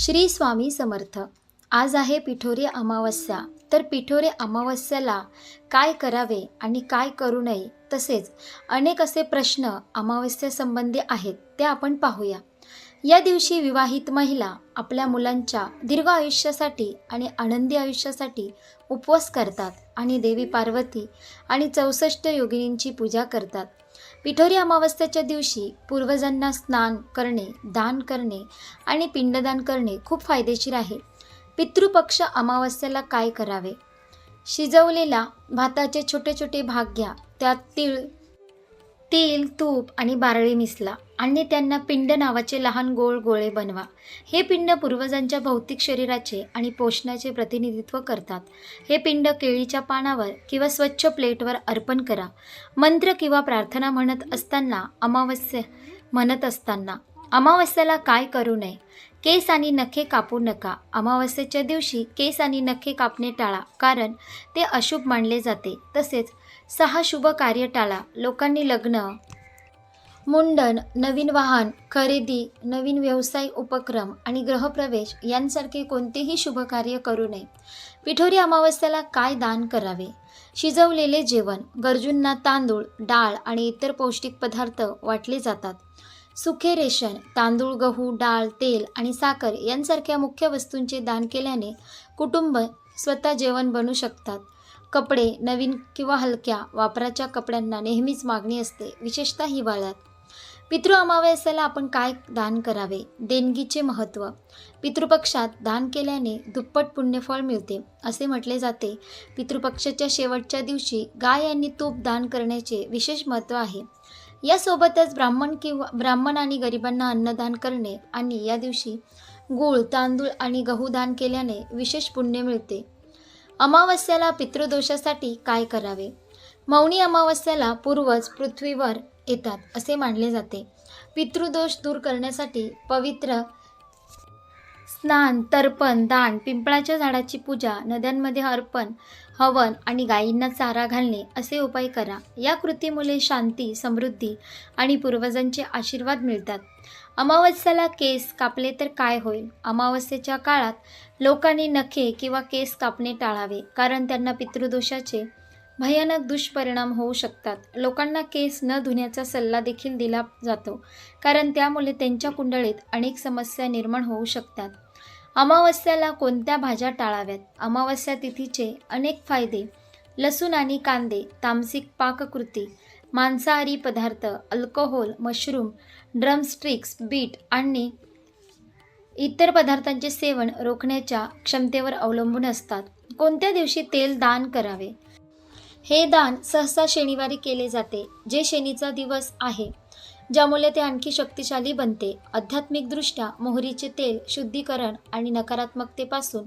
श्री स्वामी समर्थ. आज आहे पिठोरी अमावस्या. तर पिठोरी अमावस्याला काय करावे आणि काय करू नये तसेच अनेक असे प्रश्न अमावस्यासंबंधी आहेत ते आपण पाहूया. या दिवशी विवाहित महिला आपल्या मुलांच्या दीर्घ आयुष्यासाठी आणि आनंदी आयुष्यासाठी उपवास करतात आणि देवी पार्वती आणि चौसष्ट योगिनींची पूजा करतात. पिठोरी अमावस्येच्या दिवशी पूर्वजांना स्नान करणे दान करणे आणि पिंडदान करणे खूप फायदेशीर आहे. पितृपक्ष अमावस्येला काय करावे? शिजवलेला भाताचे छोटे छोटे भाग घ्या. त्यात तीळ तेल तूप आणि बारळी मिसला आणि त्यांना पिंड नावाचे लहान गोळ गोळे बनवा. हे पिंड पूर्वजांच्या भौतिक शरीराचे आणि पोषणाचे प्रतिनिधित्व करतात. हे पिंड केळीच्या पानावर किंवा स्वच्छ प्लेटवर अर्पण करा. मंत्र किंवा प्रार्थना म्हणत असताना अमावस्या म्हणत असताना अमावस्याला काय करू नये? केस आणि नखे कापू नका. अमावस्येच्या दिवशी केस आणि नखे कापणे टाळा कारण ते अशुभ मानले जाते. तसेच सहा शुभ कार्य टाळा. लोकांनी लग्न मुंडन नवीन वाहन खरेदी नवीन व्यवसाय उपक्रम आणि ग्रहप्रवेश यांसारखे कोणतेही शुभ कार्य करू नये. पिठोरी अमावस्याला काय दान करावे? शिजवलेले जेवण गरजूंना तांदूळ डाळ आणि इतर पौष्टिक पदार्थ वाटले जातात. सुखे रेशन तांदूळ गहू डाळ तेल आणि साखर यांसारख्या मुख्य वस्तूंचे दान केल्याने कुटुंब स्वतः जेवण बनू शकतात. कपडे नवीन किंवा हलक्या वापराच्या कपड्यांना नेहमीच मागणी असते विशेषतः हिवाळ्यात. पितृ अमावस्याला आपण काय दान करावे? देणगीचे महत्त्व पितृपक्षात दान केल्याने दुप्पट पुण्यफळ मिळते असे म्हटले जाते. पितृपक्षाच्या शेवटच्या दिवशी गाय आणि तूप दान करण्याचे विशेष महत्त्व आहे. यासोबतच ब्राह्मण किंवा ब्राह्मण आणि गरिबांना अन्नदान करणे आणि या दिवशी गूळ तांदूळ आणि गहू दान केल्याने विशेष पुण्य मिळते. अमावस्याला पितृदोषासाठी काय करावे? मौनी अमावस्याला पूर्वज पृथ्वीवर येतात असे मानले जाते. पितृदोष दूर करण्यासाठी पवित्र स्नान तर्पण दान पिंपळाच्या झाडाची पूजा नद्यांमध्ये अर्पण हवन आणि गायींना चारा घालणे असे उपाय करा. या कृतीमुळे शांती समृद्धी आणि पूर्वजांचे आशीर्वाद मिळतात. अमावस्याला केस कापले तर काय होईल? अमावस्येच्या काळात लोकांनी नखे किंवा केस कापणे टाळावे कारण त्यांना पितृदोषाचे भयानक दुष्परिणाम होऊ शकतात. लोकांना केस न धुण्याचा सल्ला देखील दिला जातो कारण त्यामुळे त्यांच्या कुंडळीत अनेक समस्या निर्माण होऊ शकतात. अमावस्याला कोणत्या भाज्या टाळाव्यात? अमावस्या तिथीचे अनेक फायदे. लसूण आणि कांदे तामसिक पाककृती मांसाहारी पदार्थ अल्कोहोल मशरूम ड्रमस्ट्रिक्स बीट आणि इतर पदार्थांचे सेवन रोखण्याच्या क्षमतेवर अवलंबून असतात. कोणत्या दिवशी तेल दान करावे? हे दान सहसा शनिवारी केले जाते जे शनीचा दिवस आहे ज्यामुळे ते आणखी शक्तिशाली बनते. आध्यात्मिकदृष्ट्या मोहरीचे तेल शुद्धीकरण आणि नकारात्मकतेपासून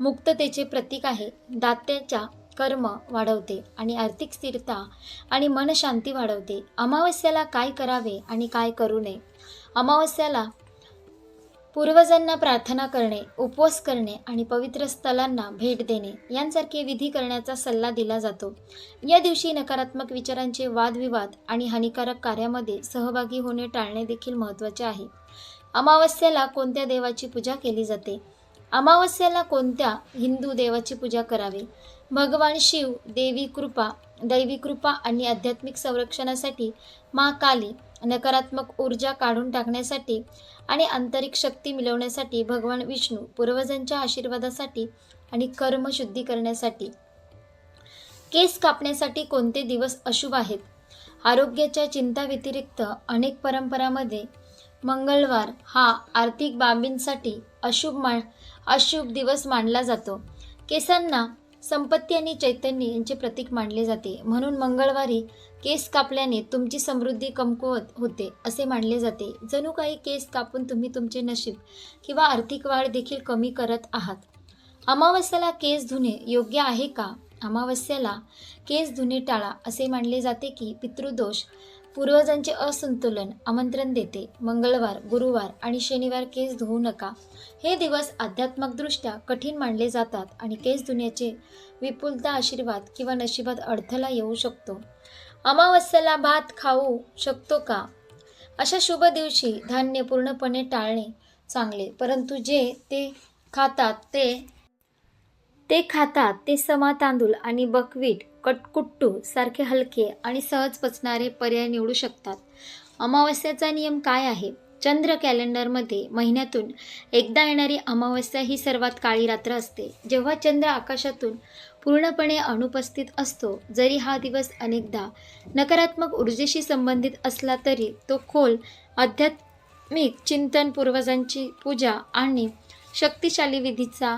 मुक्ततेचे प्रतीक आहे. दात्याच्या कर्म वाढवते आणि आर्थिक स्थिरता आणि मनशांती वाढवते. अमावस्याला काय करावे आणि काय करू नये? अमावस्याला पूर्वजांना प्रार्थना करणे उपवास करणे आणि पवित्र स्थलांना भेट देणे यांसारखे विधी करण्याचा सल्ला दिला जातो. या दिवशी नकारात्मक विचारांचे वादविवाद आणि हानिकारक कार्यामध्ये सहभागी होणे टाळणे देखील महत्त्वाचे आहे. अमावस्याला कोणत्या देवाची पूजा केली जाते? अमावस्याला कोणत्या हिंदू देवाची पूजा करावी? भगवान शिव देवी कृपा दैवी कृपा आणि आध्यात्मिक संरक्षणासाठी मा काली नकारात्मक ऊर्जा काढून टाकण्यासाठी आणि आंतरिक शक्ती मिळवण्यासाठी भगवान विष्णू पूर्वजांच्या आशीर्वादासाठी आणि कर्मशुद्धी करण्यासाठी. केस कापण्यासाठी कोणते दिवस अशुभ आहेत? आरोग्याच्या चिंता व्यतिरिक्त अनेक परंपरामध्ये मंगळवार हा आर्थिक बाबींसाठी अशुभ मा अशुभ दिवस मानला जातो. केसांना संपत्ती आणि चैतन्य यांचे प्रतीक मानले जाते. म्हणून मंगळवारी केस कापल्याने तुमची समृद्धी कमकुवत होते असे मानले जाते. जणू काही केस कापून तुम्ही तुमचे नशीब किंवा आर्थिक वाढ देखील कमी करत आहात. अमावस्याला केस धुणे योग्य आहे का? अमावस्याला केस धुणे टाळा असे मानले जाते की पितृदोष पूर्वजांचे असंतुलन आमंत्रण देते. मंगळवार गुरुवार आणि शनिवार केस धुवू नका. हे दिवस आध्यात्मिकदृष्ट्या कठीण मानले जातात आणि केस धुण्याचे विपुलता आशीर्वाद किंवा नशिबात अडथळा येऊ शकतो. अमावस्याला भात खाऊ शकतो का? अशा शुभ दिवशी धान्य पूर्णपणे टाळणे चांगले परंतु जे ते खातात ते ते खातात ते समा तांदूळ आणि बकवीट कटकुट्टू सारखे हलके आणि सहज पचणारे पर्याय निवडू शकतात. अमावस्याचा नियम काय आहे? चंद्र कॅलेंडरमध्ये महिन्यातून एकदा येणारी अमावस्या ही सर्वात काळी रात्र असते जेव्हा चंद्र आकाशातून पूर्णपणे अनुपस्थित असतो. जरी हा दिवस अनेकदा नकारात्मक ऊर्जेशी संबंधित असला तरी तो खोल आध्यात्मिक चिंतन पूर्वजांची पूजा आणि शक्तिशाली विधीचा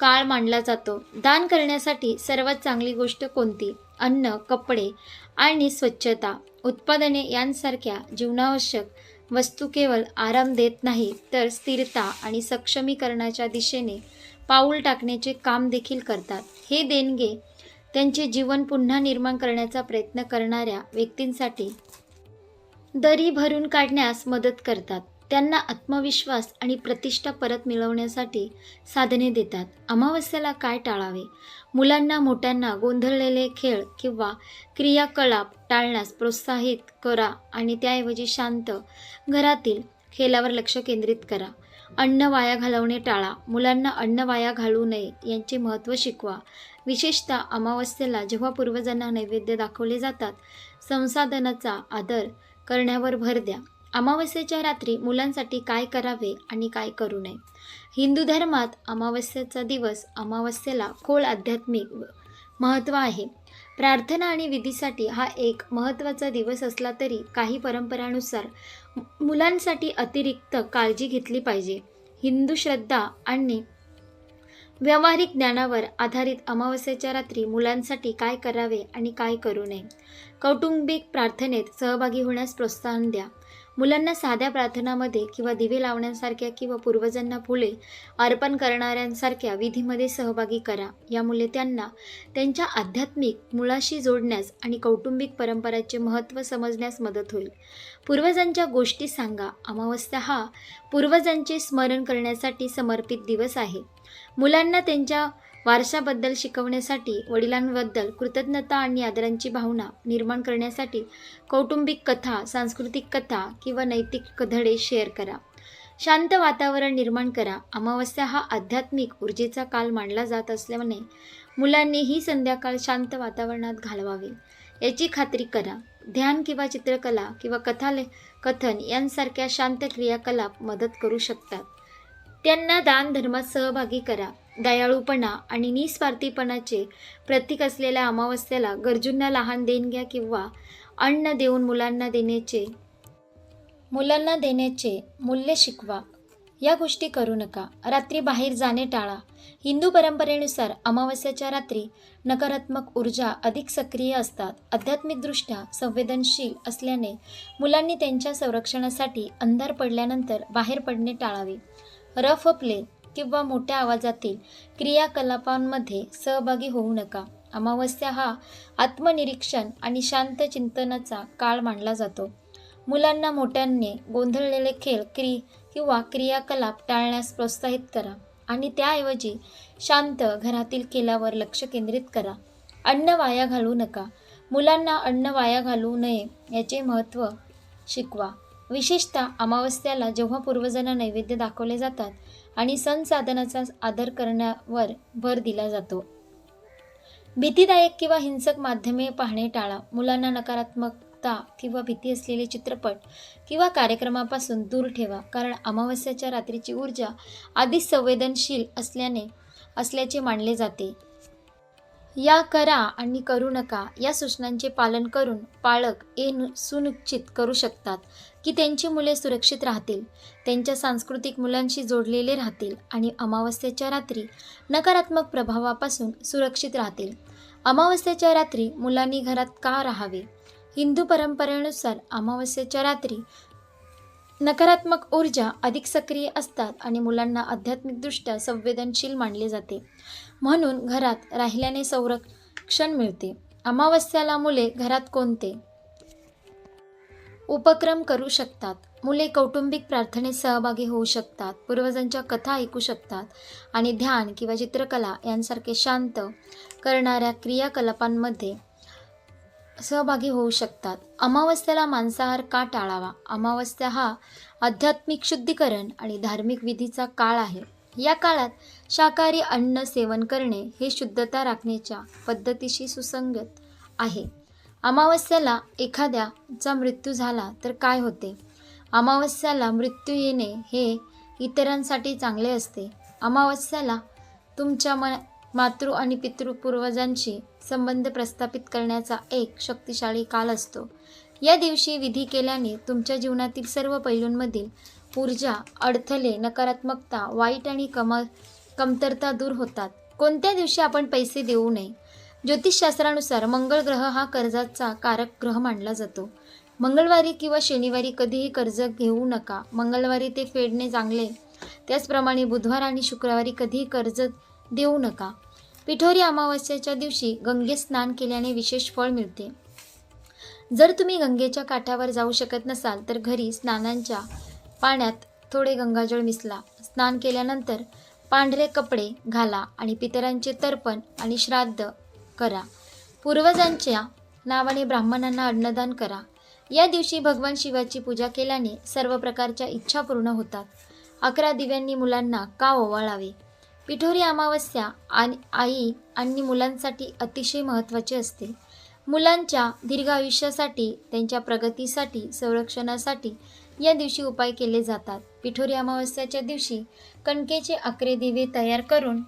काळ मानला जातो. दान करण्यासाठी सर्वात चांगली गोष्ट कोणती? अन्न कपडे आणि स्वच्छता. उत्पादने यांसारख्या जीवनावश्यक वस्तू केवळ आराम देत नाही तर स्थिरता आणि सक्षमीकरणाच्या दिशेने पाऊल टाकण्याचे काम देखील करतात. हे देणगे त्यांचे जीवन पुन्हा निर्माण करण्याचा प्रयत्न करणाऱ्या व्यक्तींसाठी दरी भरून काढण्यास मदत करतात. त्यांना आत्मविश्वास आणि प्रतिष्ठा परत मिळवण्यासाठी साधने देतात. अमावस्याला काय टाळावे? मुलांना मोठ्यांना गोंधळलेले खेळ किंवा क्रियाकलाप टाळण्यास प्रोत्साहित करा आणि त्याऐवजी शांत घरातील खेळावर लक्ष केंद्रित करा. अन्न वाया घालवणे टाळा. मुलांना अन्न वाया घालवू नये यांचे महत्त्व शिकवा. विशेषतः अमावस्येला जेव्हा पूर्वजांना नैवेद्य दाखवले जातात संसाधनाचा आदर करण्यावर भर द्या. अमावस्येच्या रात्री मुलांसाठी काय करावे आणि काय करू नये? हिंदू धर्मात अमावस्येचा दिवस अमावस्येला खोल आध्यात्मिक महत्त्व आहे. प्रार्थना आणि विधीसाठी हा एक महत्त्वाचा दिवस असला तरी काही परंपरानुसार मुलांसाठी अतिरिक्त काळजी घेतली पाहिजे. हिंदू श्रद्धा आणि व्यावहारिक ज्ञानावर आधारित अमावस्येच्या रात्री मुलांसाठी काय करावे आणि काय करू नये? कौटुंबिक प्रार्थनेत सहभागी होण्यास प्रोत्साहन द्या. मुलांना साध्या प्रार्थनामध्ये किंवा दिवे लावण्यासारख्या किंवा पूर्वजांना फुले अर्पण करणाऱ्यांसारख्या विधीमध्ये सहभागी करा. यामुळे त्यांना त्यांच्या आध्यात्मिक मुळाशी जोडण्यास आणि कौटुंबिक परंपराचे महत्त्व समजण्यास मदत होईल. पूर्वजांच्या गोष्टी सांगा. अमावस्या हा पूर्वजांचे स्मरण करण्यासाठी समर्पित दिवस आहे. मुलांना त्यांच्या वारशाबद्दल शिकवण्यासाठी वडिलांबद्दल कृतज्ञता आणि आदरांची भावना निर्माण करण्यासाठी कौटुंबिक कथा सांस्कृतिक कथा किंवा नैतिक धडे शेअर करा. शांत वातावरण निर्माण करा. अमावस्या हा आध्यात्मिक ऊर्जेचा काल मानला जात असल्याने मुलांनी ही संध्याकाळ शांत वातावरणात घालवावी. याची खात्री करा. ध्यान किंवा चित्रकला किंवा कथाले कथन यांसारख्या शांत क्रियाकलाप मदत करू शकतात. त्यांना दान धर्मात सहभागी करा. दयाळूपणा आणि निस्वार्थीपणाचे प्रतीक असलेल्या अमावस्येला गरजूंना लहान देणग्या किंवा अन्न देऊन मुलांना देण्याचे मुलांना देण्याचे मूल्य शिकवा. या गोष्टी करू नका. रात्री बाहेर जाणे टाळा. हिंदू परंपरेनुसार अमावस्याच्या रात्री नकारात्मक ऊर्जा अधिक सक्रिय असतात. आध्यात्मिकदृष्ट्या संवेदनशील असल्याने मुलांनी त्यांच्या संरक्षणासाठी अंधार पडल्यानंतर बाहेर पडणे टाळावे. रफ प्ले किंवा मोठ्या आवाजातील क्रियाकलापांमध्ये सहभागी होऊ नका. अमावस्या हा आत्मनिरीक्षण आणि शांत चिंतनाचा काळ मानला जातो. मुलांना मोठ्यांनी गोंधळलेले खेळ क्रि किंवा क्रियाकलाप टाळण्यास प्रोत्साहित करा आणि त्याऐवजी शांत घरातील खेळावर लक्ष केंद्रित करा. अन्न वाया घालू नका. मुलांना अन्न वाया घालवू नये याचे महत्त्व शिकवा. विशेषतः अमावस्याला जेव्हा पूर्वजांना नैवेद्य दाखवले जातात आणि सण साधनाचा आदर करण्यावर भर दिला जातो. भीतीदायक किंवा हिंसक माध्यमे पाहणे टाळा. मुलांना नकारात्मकता किंवा भीती असलेले चित्रपट किंवा कार्यक्रमापासून दूर ठेवा. कारण अमावस्याच्या रात्रीची ऊर्जा आधी संवेदनशील असल्याने असल्याचे मानले जाते. या करा आणि करू नका. या सूचनांचे पालन करून पालक हे नु सुनिश्चित करू शकतात की त्यांची मुले सुरक्षित राहतील त्यांच्या सांस्कृतिक मुलांशी जोडलेले राहतील आणि अमावस्येच्या रात्री नकारात्मक प्रभावापासून सुरक्षित राहतील. अमावस्येच्या रात्री मुलांनी घरात का राहावे? हिंदू परंपरेनुसार अमावस्येच्या रात्री नकारात्मक ऊर्जा अधिक सक्रिय असतात आणि मुलांना आध्यात्मिकदृष्ट्या संवेदनशील मानले जाते. म्हणून घरात राहिल्याने संरक्षण मिळते. अमावस्याला मुले घरात कोणते? उपक्रम करू शकतात. मुले कौटुंबिक प्रार्थनेत सहभागी होऊ शकतात. पूर्वजांच्या कथा ऐकू शकतात आणि ध्यान किंवा चित्रकला यांसारखे शांत करणाऱ्या क्रियाकलापांमध्ये सहभागी होऊ शकतात. अमावस्याला मांसाहार का टाळावा? अमावस्या हा आध्यात्मिक शुद्धीकरण आणि धार्मिक विधीचा काळ आहे. या काळात शाकाहारी अन्न सेवन करणे हे शुद्धता राखण्याच्या पद्धतीशी सुसंगत आहे. अमावस्याला एखाद्याचा मृत्यू झाला तर काय होते? अमावस्याला मृत्यू येणे हे इतरांसाठी चांगले असते. अमावस्याला तुमच्या म मातृ आणि पितृपूर्वजांची संबंध प्रस्थापित करण्याचा एक शक्तिशाली काल असतो. या दिवशी विधी केल्याने तुमच्या जीवनातील सर्व पैलूंमधील ऊर्जा अडथळे नकारात्मकता वाईट आणि कम कमतरता दूर होतात. कोणत्या दिवशी आपण पैसे देऊ नये? ज्योतिषशास्त्रानुसार मंगळ ग्रह हा कर्जाचा कारक ग्रह मानला जातो. मंगळवारी किंवा शनिवारी कधीही कर्ज घेऊ नका. मंगळवारी ते फेडणे चांगले. त्याचप्रमाणे बुधवार आणि शुक्रवारी कधीही कर्ज देऊ नका. पिठोरी अमावस्याच्या दिवशी गंगे स्नान केल्याने विशेष फळ मिळते. जर तुम्ही गंगेच्या काठावर जाऊ शकत नसाल तर घरी स्नानांच्या पाण्यात थोडे गंगाजळ मिसला स्नान केल्यानंतर पांढरे कपडे घाला आणि पितरांचे तर्पण आणि श्राद्ध करा. पूर्वजांच्या नावाने ब्राह्मणांना अन्नदान करा. या दिवशी भगवान शिवाची पूजा केल्याने सर्व प्रकारच्या इच्छा पूर्ण होतात. अकरा दिव्यांनी मुलांना का ओवाळावे? पिठोरी अमावस्या आणि आई आणि मुलांसाठी अतिशय महत्त्वाची असते. मुलांच्या दीर्घ आयुष्यासाठी त्यांच्या प्रगतीसाठी संरक्षणासाठी या दिवशी उपाय केले जातात. पिठोरी अमावस्याच्या दिवशी कणकेचे अकरे दिवे तयार करून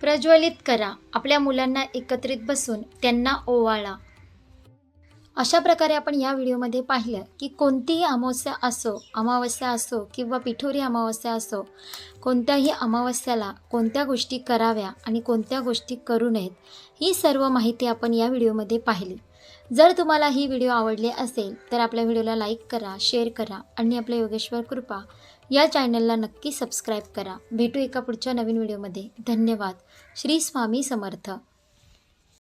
प्रज्वलित करा. आपल्या मुलांना एकत्रित बसून त्यांना ओवाळा. अशा प्रकारे आपण या व्हिडिओमध्ये पाहिलं की कोणतीही अमावस्या असो अमावस्या असो किंवा पिठोरी अमावस्या असो कोणत्याही अमावस्याला कोणत्या गोष्टी कराव्या आणि कोणत्या गोष्टी करू नयेत ही सर्व माहिती आपण या व्हिडिओमध्ये पाहिली. जर तुम्हाला ही व्हिडिओ आवडली असेल तर आपल्या व्हिडिओला लाईक करा शेअर करा आणि आपल्या योगेश्वर कृपा या चॅनलला नक्की सबस्क्राईब करा. भेटू एका पुढच्या नवीन व्हिडिओमध्ये. धन्यवाद. श्री स्वामी समर्थ.